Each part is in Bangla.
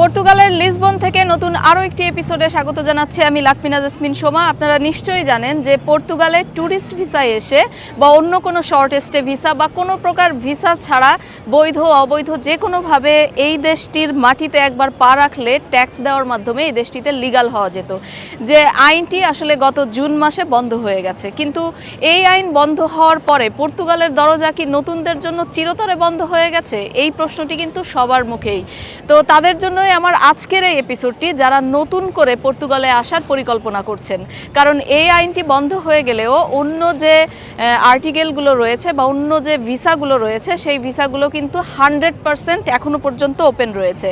পর্তুগালের লিসবন থেকে নতুন আরও একটি এপিসোডে স্বাগত জানাচ্ছি আমি লাকমিনা জাসমিন সোমা। আপনারা নিশ্চয়ই জানেন যে পর্তুগালে ট্যুরিস্ট ভিসায় এসে বা অন্য কোনো শর্ট স্টে ভিসা বা কোনো প্রকার ভিসা ছাড়া বৈধ, অবৈধ যে কোনোভাবে এই দেশটির মাটিতে একবার পা রাখলে ট্যাক্স দেওয়ার মাধ্যমে এই দেশটিতে লিগাল হওয়া যেত। যে আইনটি আসলে গত জুন মাসে বন্ধ হয়ে গেছে। কিন্তু এই আইন বন্ধ হওয়ার পরে পর্তুগালের দরজা কি নতুনদের জন্য চিরতরে বন্ধ হয়ে গেছে? এই প্রশ্নটি কিন্তু সবার মুখেই। তো তাদের জন্যই আমার আজকের এই এপিসোডটি যারা নতুন করে পর্তুগালে আসার পরিকল্পনা করছেন। কারণ এই আইনটি বন্ধ হয়ে গেলেও অন্য যে আর্টিকেলগুলো রয়েছে বা অন্য যে ভিসাগুলো রয়েছে, সেই ভিসাগুলো কিন্তু হান্ড্রেড পারসেন্ট এখনও পর্যন্ত ওপেন রয়েছে।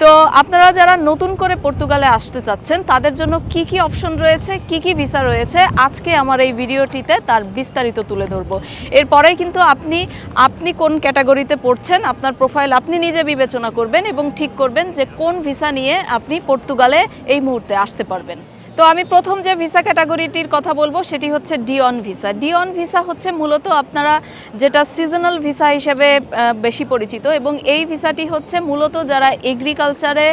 তো আপনারা যারা নতুন করে পর্তুগালে আসতে চাচ্ছেন, তাদের জন্য কি কি অপশন রয়েছে, কি কি ভিসা রয়েছে, আজকে আমার এই ভিডিওটিতে তার বিস্তারিত তুলে ধরবো। এরপরেই কিন্তু আপনি আপনি কোন ক্যাটাগরিতে পড়ছেন, আপনার প্রোফাইল আপনি নিজে বিবেচনা করবেন এবং ঠিক করবেন যে কোন ভিসা নিয়ে আপনি পর্তুগালে এই মুহূর্তে আসতে পারবেন? তো আমি প্রথম যে ভিসা ক্যাটাগরিটির কথা বলব, সেটি হচ্ছে ডিঅন ভিসা ডিঅন ভিসা হচ্ছে মূলত আপনারা যেটা সিজনাল ভিসা হিসেবে বেশি পরিচিত এবং এই ভিসাটি হচ্ছে মূলত যারা এগ্রিকালচারে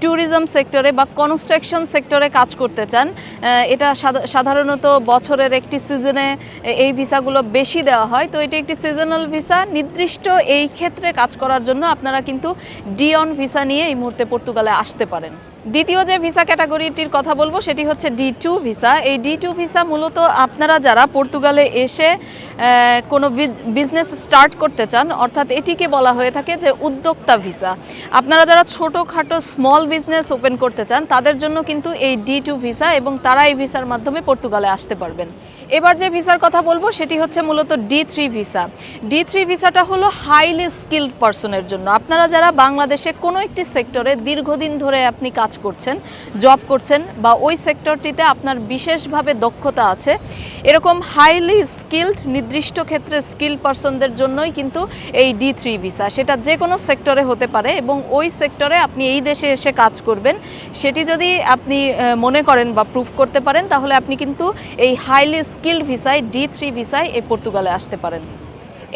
ট্যুরিজম সেক্টরে বা কনস্ট্রাকশন সেক্টরে কাজ করতে চান এটা সাধা- সাধারণত বছরের একটি সিজনে এই ভিসাগুলো বেশি দেওয়া হয়। তো এটি একটি সিজনাল ভিসা নির্দিষ্ট এই ক্ষেত্রে কাজ করার জন্য আপনারা কিন্তু ডিঅন ভিসা নিয়ে এই মুহূর্তে পর্তুগালে আসতে পারেন। দ্বিতীয় যে ভিসা ক্যাটাগরিটির কথা বলব, সেটি হচ্ছে ডি টু ভিসা। এই ডি টু ভিসা মূলত আপনারা যারা পর্তুগালে এসে কোনো বিজনেস স্টার্ট করতে চান, অর্থাৎ এটিকে বলা হয়ে থাকে যে উদ্যোক্তা ভিসা। আপনারা যারা ছোটোখাটো স্মল বিজনেস ওপেন করতে চান, তাদের জন্য কিন্তু এই ডি টু ভিসা এবং তারা এই ভিসার মাধ্যমে পর্তুগালে আসতে পারবেন। এবার যে ভিসার কথা বলব, সেটি হচ্ছে মূলত D three visa. D three ভিসাটা হলো হাইলি স্কিল্ড পার্সনের জন্য। আপনারা যারা বাংলাদেশে কোনো একটি সেক্টরে দীর্ঘদিন ধরে আপনি কাজ করছেন জব করছেন বা ওই সেক্টরটিতে আপনার বিশেষভাবে দক্ষতা আছে। এরকম হাইলি স্কিল্ড নির্দিষ্ট ক্ষেত্রে স্কিল পার্সনদের জন্যই কিন্তু এই ডি থ্রি ভিসা সেটা যে কোনো সেক্টরে হতে পারে এবং ওই সেক্টরে আপনি এই দেশে এসে কাজ করবেন। সেটি যদি আপনি মনে করেন বা প্রুফ করতে পারেন, তাহলে আপনি কিন্তু এই হাইলি স্কিল্ড ভিসায় ডি থ্রি ভিসায় এই পর্তুগালে আসতে পারেন।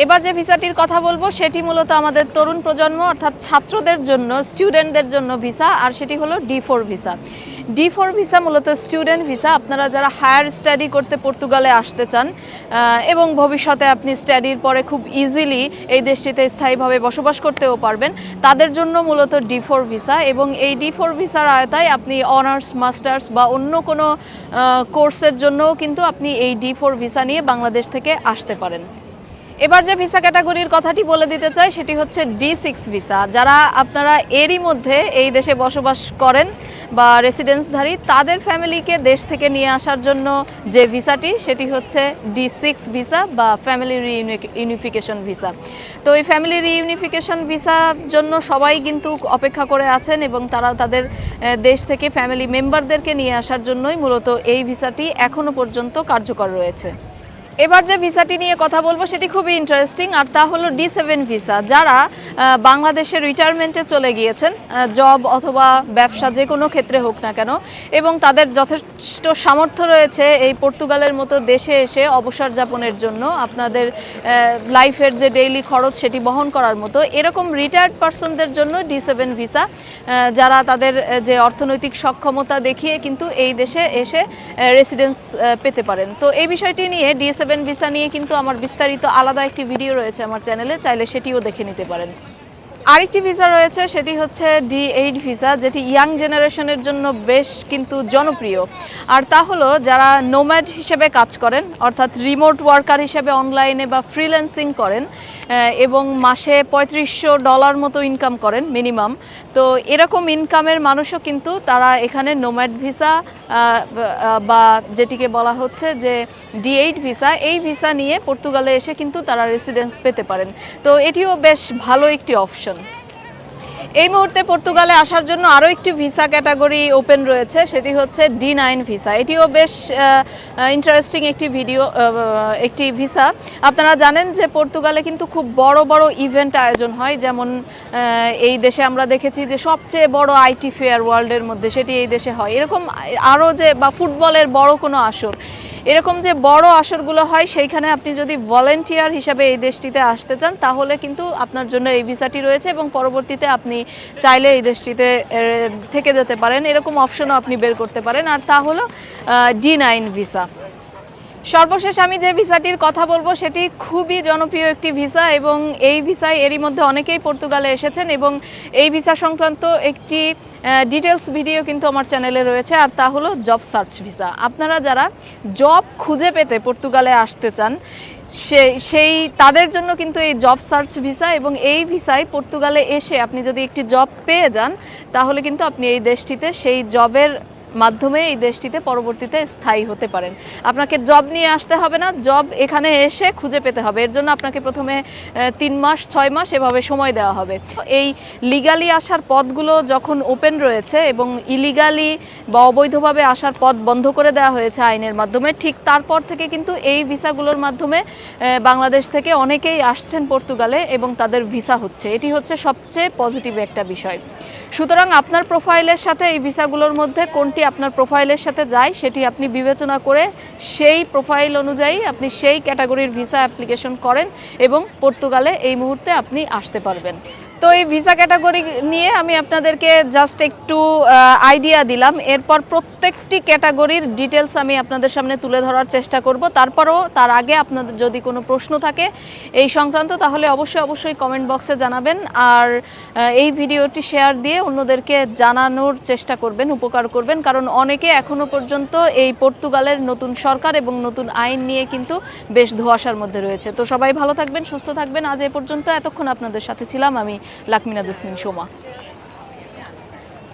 এবার যে ভিসাটির কথা বলব, সেটি মূলত আমাদের তরুণ প্রজন্ম, অর্থাৎ ছাত্রদের জন্য স্টুডেন্টদের জন্য ভিসা, আর সেটি হলো D four visa. D four visa মূলত স্টুডেন্ট ভিসা। আপনারা যারা হায়ার স্টাডি করতে পর্তুগালে আসতে চান এবং ভবিষ্যতে আপনি স্টাডির পরে খুব ইজিলি এই দেশটিতে স্থায়ীভাবে বসবাস করতেও পারবেন, তাদের জন্য মূলত ডি ফোর ভিসা। এবং এই ডি ফোর ভিসার আয়তায় আপনি অনার্স মাস্টার্স বা অন্য কোনো কোর্সের জন্যও কিন্তু আপনি এই ডি ফোর ভিসা নিয়ে বাংলাদেশ থেকে আসতে পারেন। এবার যে ভিসা ক্যাটাগরির কথাটি বলে দিতে চাই, সেটি হচ্ছে ডি সিক্স ভিসা। যারা আপনারা এরই মধ্যে এই দেশে বসবাস করেন বা রেসিডেন্সধারী তাদের ফ্যামিলিকে দেশ থেকে নিয়ে আসার জন্য যে ভিসাটি, সেটি হচ্ছে ডি সিক্স ভিসা বা ফ্যামিলি রিইউনিফিকেশন ভিসা। তো এই ফ্যামিলি রিইউনিফিকেশন ভিসার জন্য সবাই কিন্তু অপেক্ষা করে আছেন এবং তারা তাদের দেশ থেকে ফ্যামিলি মেম্বারদেরকে নিয়ে আসার জন্যই মূলত এই ভিসাটি এখনও পর্যন্ত কার্যকর রয়েছে। এবার যে ভিসাটি নিয়ে কথা বলব, সেটি খুবই ইন্টারেস্টিং আর তা হলো ডি সেভেন ভিসা। যারা বাংলাদেশে রিটায়ারমেন্টে চলে গিয়েছেন জব অথবা ব্যবসা যে কোনো ক্ষেত্রে হোক না কেন, এবং তাদের যথেষ্ট সামর্থ্য রয়েছে এই পর্তুগালের মতো দেশে এসে অবসর যাপনের জন্য, আপনাদের লাইফের যে ডেইলি খরচ সেটি বহন করার মতো, এরকম রিটায়ার্ড পার্সনদের জন্য ডি সেভেন ভিসা যারা তাদের যে অর্থনৈতিক সক্ষমতা দেখিয়ে কিন্তু এই দেশে এসে রেসিডেন্স পেতে পারেন। তো এই বিষয়টি নিয়ে ডি সেভেন ভিসা নিয়ে কিন্তু আমার বিস্তারিত আলাদা একটি ভিডিও রয়েছে আমার চ্যানেলে, চাইলে সেটিও দেখে নিতে পারেন। আরেকটি ভিসা রয়েছে, সেটি হচ্ছে ডি এইট ভিসা যেটি ইয়াং জেনারেশনের জন্য বেশ কিন্তু জনপ্রিয়। আর তা হলো যারা নোম্যাড হিসেবে কাজ করেন, অর্থাৎ রিমোট ওয়ার্কার হিসেবে অনলাইনে বা ফ্রিল্যান্সিং করেন এবং মাসে পঁয়ত্রিশশো ডলার মতো ইনকাম করেন মিনিমাম তো এরকম ইনকামের মানুষও কিন্তু তারা এখানে নোম্যাড ভিসা বা যেটিকে বলা হচ্ছে যে ডি এইট ভিসা এই ভিসা নিয়ে পর্তুগালে এসে কিন্তু তারা রেসিডেন্স পেতে পারেন। তো এটিও বেশ ভালো একটি অপশন এই মুহূর্তে পর্তুগালে আসার জন্য আরও একটি ভিসা ক্যাটাগরি ওপেন রয়েছে, সেটি হচ্ছে ডি নাইন ভিসা। এটিও বেশ ইন্টারেস্টিং একটি ভিডিও একটি ভিসা। আপনারা জানেন যে পর্তুগালে কিন্তু খুব বড় বড় ইভেন্ট আয়োজন হয়, যেমন এই দেশে আমরা দেখেছি যে সবচেয়ে বড় আইটি ফেয়ার ওয়ার্ল্ডের মধ্যে সেটি এই দেশে হয়। এরকম আরও যে বা ফুটবলের বড় কোনো আসর। এরকম যে বড় আসরগুলো হয়, সেইখানে আপনি যদি ভলেন্টিয়ার হিসাবে এই দেশটিতে আসতে চান, তাহলে কিন্তু আপনার জন্য এই ভিসাটি রয়েছে এবং পরবর্তীতে আপনি চাইলে এই দেশটিতে থেকে যেতে পারেন। এরকম অপশনও আপনি বের করতে পারেন। আর তা হলো ডি নাইন ভিসা সর্বশেষ আমি যে ভিসাটির কথা বলব, সেটি খুবই জনপ্রিয় একটি ভিসা এবং এই ভিসায় এরই মধ্যে অনেকেই পর্তুগালে এসেছেন এবং এই ভিসা সংক্রান্ত একটি ডিটেলস ভিডিও কিন্তু আমার চ্যানেলে রয়েছে আর তা হলো জব সার্চ ভিসা আপনারা যারা জব খুঁজে পেতে পর্তুগালে আসতে চান সেই সেই, তাদের জন্য কিন্তু এই জব সার্চ ভিসা এবং এই ভিসায় পর্তুগালে এসে আপনি যদি একটি জব পেয়ে যান, তাহলে কিন্তু আপনি এই দেশটিতে সেই জবের মাধ্যমে এই দেশটিতে পরবর্তীতে স্থায়ী হতে পারেন। আপনাকে জব নিয়ে আসতে হবে না জব এখানে এসে খুঁজে পেতে হবে। এর জন্য আপনাকে প্রথমে তিন মাস, ছয় মাস এভাবে সময় দেওয়া হবে। এই লিগালি আসার পথগুলো যখন ওপেন রয়েছে এবং ইলিগালি বা অবৈধভাবে আসার পথ বন্ধ করে দেওয়া হয়েছে আইনের মাধ্যমে, ঠিক তারপর থেকে কিন্তু এই ভিসাগুলোর মাধ্যমে বাংলাদেশ থেকে অনেকেই আসছেন পর্তুগালে এবং তাদের ভিসা হচ্ছে। এটি হচ্ছে সবচেয়ে পজিটিভ একটা বিষয়। সুতরাং আপনার প্রোফাইলের সাথে এই ভিসাগুলোর মধ্যে কোনটি আপনার প্রোফাইলের সাথে যায়, সেটি আপনি বিবেচনা করে সেই প্রোফাইল অনুযায়ী আপনি সেই ক্যাটাগরির ভিসা অ্যাপ্লিকেশন করেন এবং পর্তুগালে এই মুহূর্তে আপনি আসতে পারবেন। তো এই ভিসা ক্যাটাগরি নিয়ে আমি আপনাদেরকে জাস্ট একটু আইডিয়া দিলাম। এরপর প্রত্যেকটি ক্যাটাগরির ডিটেলস আমি আপনাদের সামনে তুলে ধরার চেষ্টা করব। তারপরও তার আগে আপনাদের যদি কোনো প্রশ্ন থাকে এই সংক্রান্ত, তাহলে অবশ্যই অবশ্যই কমেন্ট বক্সে জানাবেন। আর এই ভিডিওটি শেয়ার দিয়ে অন্যদেরকে জানানোর চেষ্টা করবেন, উপকার করবেন। কারণ অনেকে এখনও পর্যন্ত এই পর্তুগালের নতুন সরকার এবং নতুন আইন নিয়ে কিন্তু বেশ ধোয়াশার মধ্যে রয়েছে। তো সবাই ভালো থাকবেন, সুস্থ থাকবেন। আজ এ পর্যন্ত এতক্ষণ আপনাদের সাথে ছিলাম আমি লাকমিনা জসমিন সোমা